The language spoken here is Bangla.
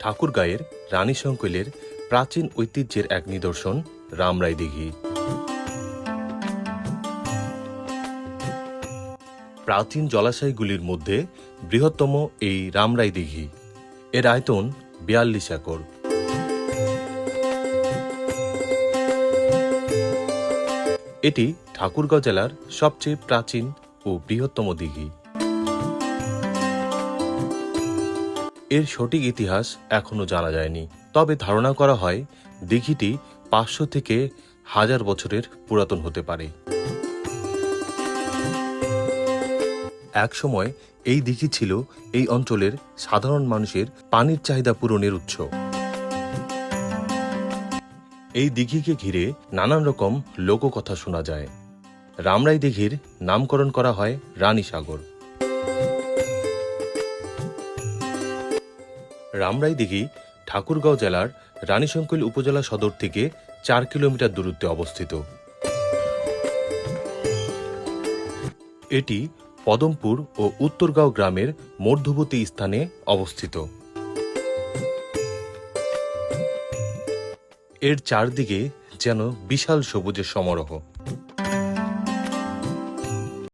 ঠাকুরগাঁয়ের রানী সংকুলের প্রাচীন ঐতিহ্যের এক নিদর্শন, রামরাই দিঘি। প্রাচীন জলাশয়গুলির মধ্যে বৃহত্তম এই রামরাই দিঘি। এর আয়তন বিয়াল্লিশ একর। এটি ঠাকুরগাঁও জেলার সবচেয়ে প্রাচীন ও বৃহত্তম দিঘি। এর সঠিক ইতিহাস এখনও জানা যায়নি। তবে ধারণা করা হয়, দিঘিটি পাঁচশো থেকে হাজার বছরের পুরাতন হতে পারে। একসময় এই দিঘি ছিল এই অঞ্চলের সাধারণ মানুষের পানির চাহিদা পূরণের উৎস। এই দিঘিকে ঘিরে নানান রকম লোককথা শোনা যায়। রামরাই দিঘির নামকরণ করা হয় রানী সাগর রামরাই দিঘি ঠাকুরগাঁও জেলার রানীশঙ্কৈল উপজেলা সদর থেকে চার কিলোমিটার দূরত্বে অবস্থিত। এটি পদমপুর ও উত্তরগাঁও গ্রামের মধ্যবর্তী স্থানে অবস্থিত। এর চারদিকে যেন বিশাল সবুজের সমারোহ।